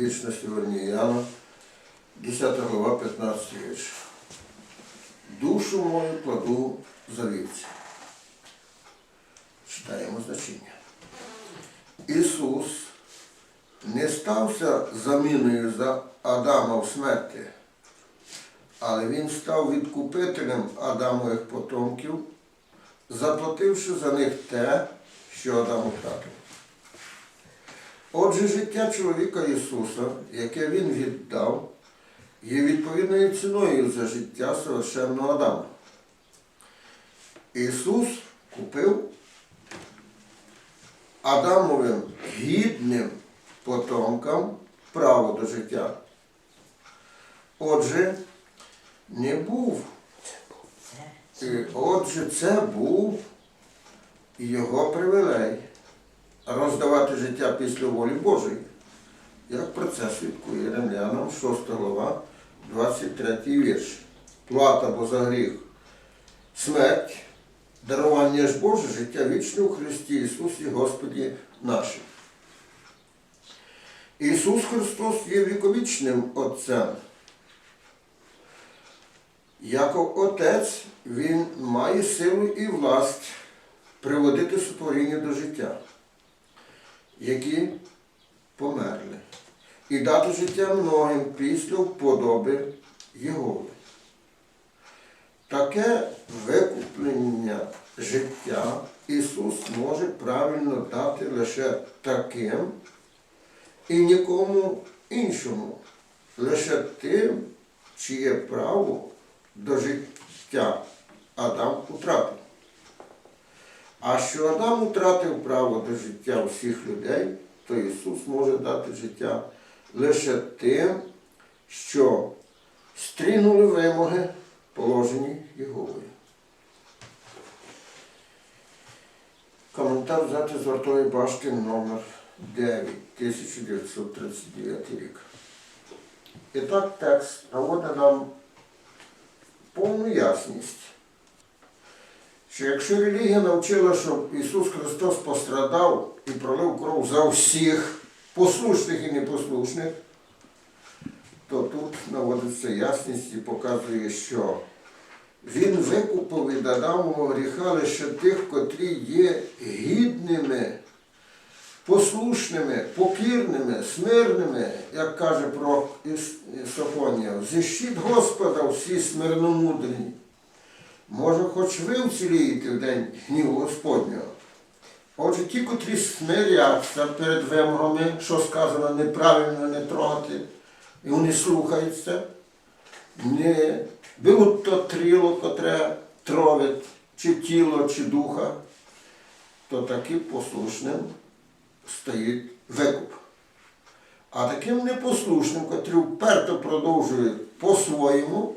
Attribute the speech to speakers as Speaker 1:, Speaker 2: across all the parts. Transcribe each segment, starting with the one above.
Speaker 1: вічно сьогодні Іоанна, 10 глава, 15 вірш. Душу мою кладу за вівці. Читаємо значення. Ісус не стався заміною за Адама в смерті, але Він став відкупителем Адамових потомків, заплативши за них те, що Адам втратив. Отже, життя чоловіка Ісуса, яке Він віддав, є відповідною ціною за життя совершенного Адама. Ісус купив Адамовим гідним потомкам право до життя. Отже, не був. Е, Отже, це був його привілей роздавати життя після волі Божої. Як про це свідкує Римлянам 6 глава, 23 вірш. Плата бо за гріх, смерть, дарування ж Боже, життя вічне у Христі Ісусі Господі нашим. Ісус Христос є віковічним Отцем. Як Отець Він має силу і власть приводити сотворіння до життя, які померли, і дати життя многим після вподоби Єгови. Таке викуплення життя Ісус може правильно дати лише таким і нікому іншому, лише тим, чиє право до життя Адам утратив. А що Адам втратив право до життя всіх людей, то Ісус може дати життя лише тим, що стрінули вимоги, положені Єговою. Коментар взяти з вартої башти номер 9, 1939 рік. І так текст наводить нам повну ясність, що якщо релігія навчила, щоб Ісус Христос пострадав і пролив кров за всіх послушних і непослушних, то тут наводиться ясність і показує, що Він викупив від Адамового гріха лише тих, котрі є гідними, послушними, покірними, смирними, як каже про Софонія, зіщіть Господа всі смирномудрені. Може, хоч ви вцілієте в день гніву Господнього. Отже, ті, котрі смиряться перед вимогами, що сказано неправильно не трогати, і вони слухаються, не беруть то тріло, котре тровить, чи тіло, чи духа, то таким послушним стоїть викуп. А таким непослушним, котрі вперто продовжують по-своєму,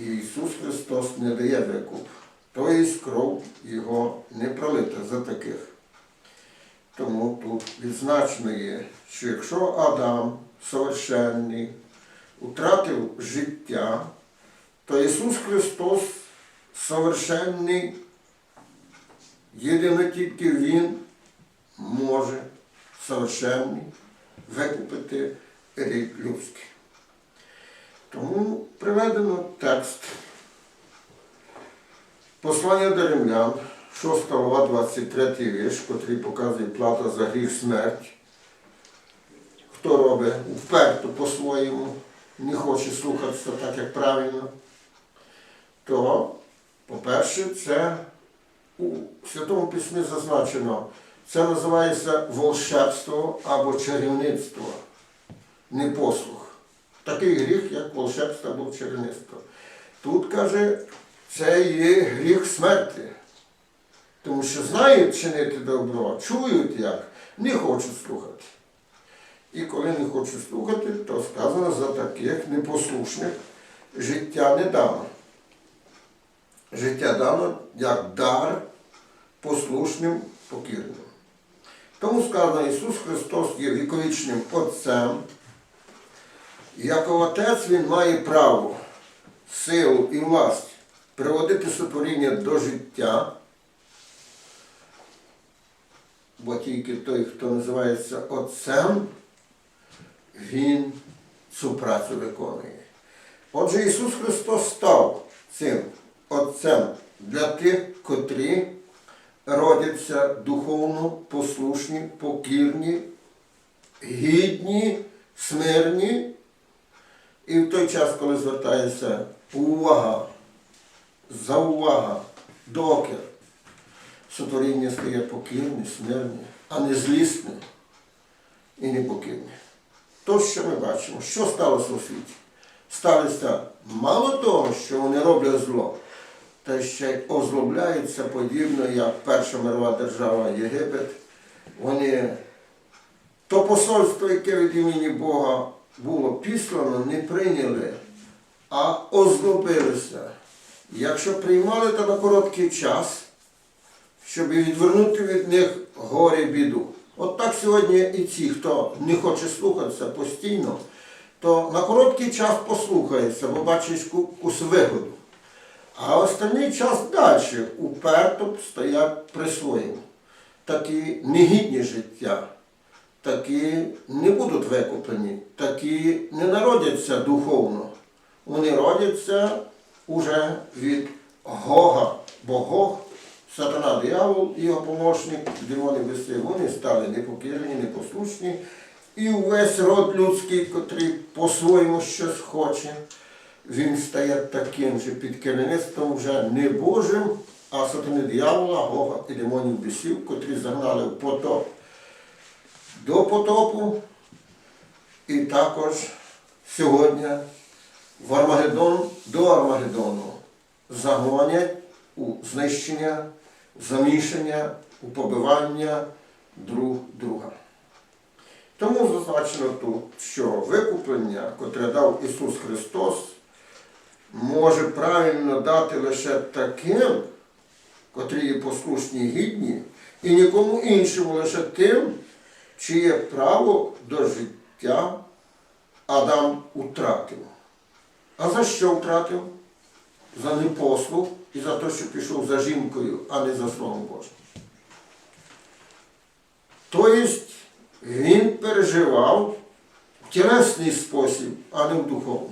Speaker 1: Ісус Христос не дає викуп. Тобто кров його не пролита за таких. Тому тут відзначено є, що якщо Адам совершенний, втратив життя, то Ісус Христос совершенний, єдино тільки Він може совершенний викупити рід людський. Тому приведено текст Послання до римлян, 6 глава, 23 вірш, котрий показує плата за гріх смерть. Хто робить вперто по-своєму, не хоче слухатися так, як правильно, то, по-перше, це у Святому Письмі зазначено, це називається волшебство або чарівництво, непослух. Такий гріх, як волшебство або чарівництво. Тут каже, це є гріх смерті. Тому що знають чинити добро, чують як, не хочуть слухати. І коли не хочуть слухати, то сказано за таких непослушних життя не дано. Життя дано як дар послушним покірним. Тому сказано, Ісус Христос є віковічним Отцем. Як Отець Він має право, силу і власть приводити сотворіння до життя, бо тільки той, хто називається Отцем, Він цю працю виконує. Отже, Ісус Христос став цим Отцем для тих, котрі родяться духовно послушні, покірні, гідні, смирні. І в той час, коли звертається увага, докір, сотворіння стає покірне, смирне, а не злісне і непокірне. То, що ми бачимо, що сталося у світі? Сталося мало того, що вони роблять зло, та ще й озлобляються подібно, як перша мирова держава Єгипет. Вони то посольство, яке від імені Бога було післано, не прийняли, а озлобилися. Якщо приймали, то на короткий час, щоб відвернути від них горе біду. От так сьогодні і ті, хто не хоче слухатися постійно, то на короткий час послухається, бо бачиш якусь вигоду. А останній час далі уперто стоять при своєму. Такі негідні життя, такі не будуть викуплені, такі не народяться духовно. Вони родяться уже від Гога, бо Гог, сатана диявол, його помощник, демони веси, вони стали непокірні, непослушні. І увесь род людський, котрий по-своєму щось хоче, він стає таким же під керівництвом вже не Божим, а сатани диявола, Гога і демонів бісів, котрі загнали в потоп до потопу. І також сьогодні в Армагеддон до Армагеддону загонять у знищення, замішання, у побивання друг друга. Тому зазначено тут, що викуплення, котре дав Ісус Христос, може правильно дати лише таким, котрі є послушні і гідні, і нікому іншому лише тим, чиє право до життя Адам втратив. А за що втратив? За непослух і за те, що пішов за жінкою, а не за Словом Божим. Тобто він переживав в тілесний спосіб, а не в духовний.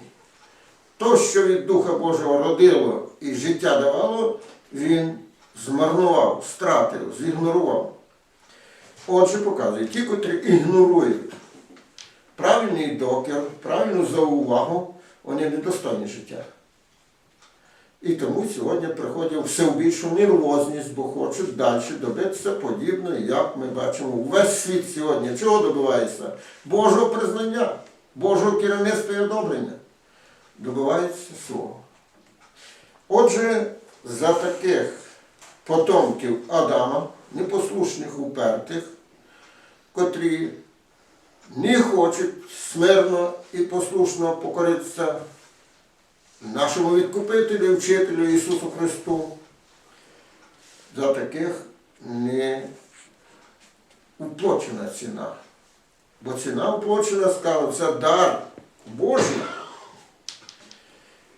Speaker 1: То, що від Духа Божого родило і життя давало, він змарнував, стратив, зігнорував. Отже, показує, ті, котрі ігнорують правильний докір, правильну заувагу, вони недостойні життя. І тому сьогодні приходять все в більшу нервозність, бо хочуть далі добитися подібно, як ми бачимо увесь світ сьогодні. Чого добивається? Божого признання, Божого керівництва і одобрення. Добивається свого. Отже, за таких потомків Адама, непослушних упертих, котрі не хочуть смирно і послушно покоритися нашому відкупителю і вчителю Ісусу Христу. За таких не уплочена ціна. Бо ціна уплочена, сказано, це дар Божий,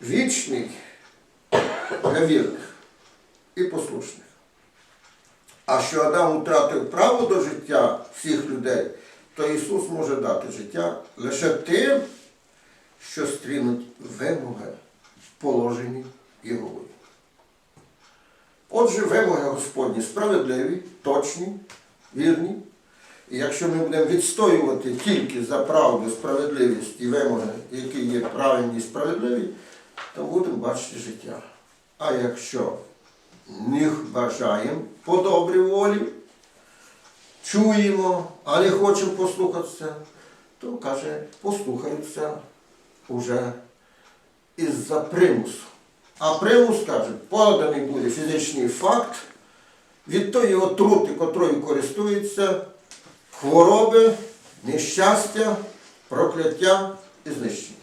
Speaker 1: вічний для вірних і послушних. А що Адам втратив право до життя всіх людей, то Ісус може дати життя лише тим, що стрінуть вимоги, положені Єговою. Отже, вимоги Господні справедливі, точні, вірні. І якщо ми будемо відстоювати тільки за правду, справедливість і вимоги, які є правильні і справедливі, то будемо бачити життя. А якщо не бажаємо по добрій волі, чуємо, а не хочемо послухатися, то каже, послухаються уже із-за примусу. А примус каже, поданий буде фізичний факт від тої отрути, котрою користується, хвороби, нещастя, прокляття і знищення.